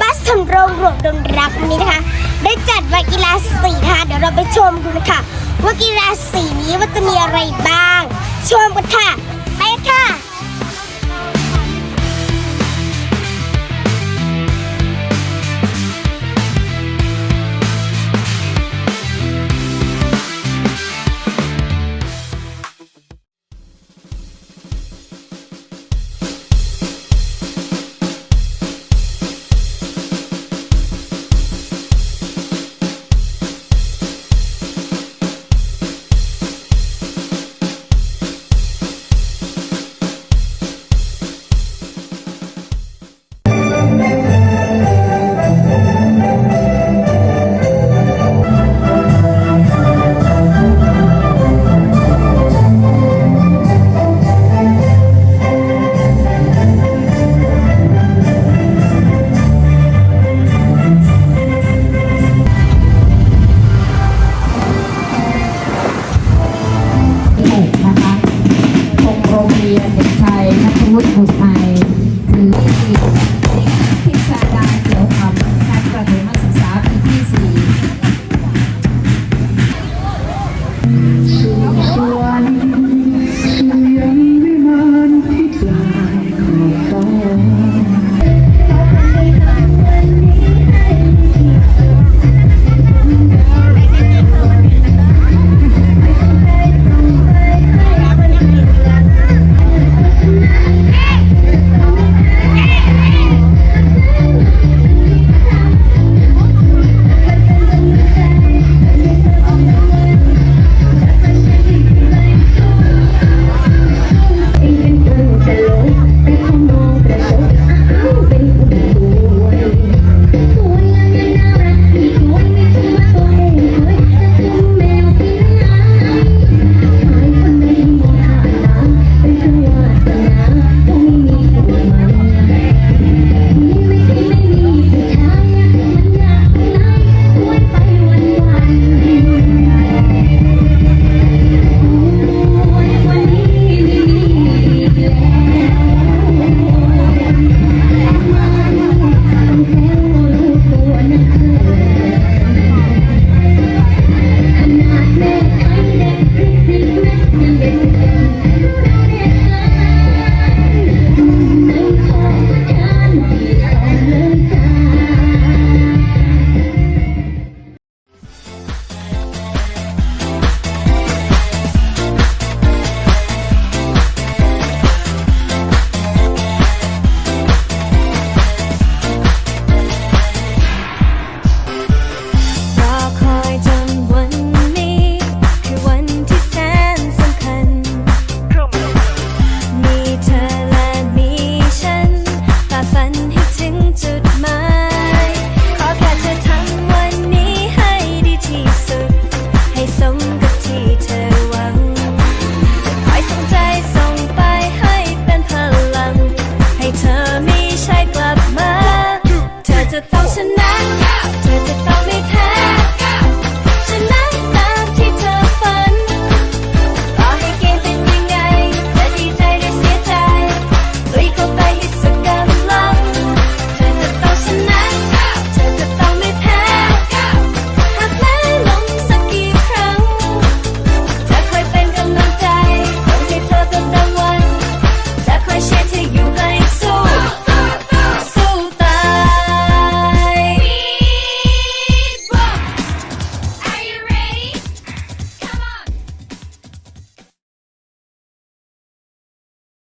บัสสำโรงหลวงดนรักนี้นะคะ ได้จัดว่ากีฬาสีนะคะเดี๋ยวเราไปชมดูนะคะว่ากีฬาสีนี้ว่าจะมีอะไรบ้าง ชมกันค่ะ ขอแค่เธอทำวันนี้ให้ดีที่สุด ให้สมกับที่เธอหวังจะคอยส่งใจส่งไปให้เป็นพลัง ให้เธอมีชักลับมา เธอจะต้องชนะ เธอจะต้อง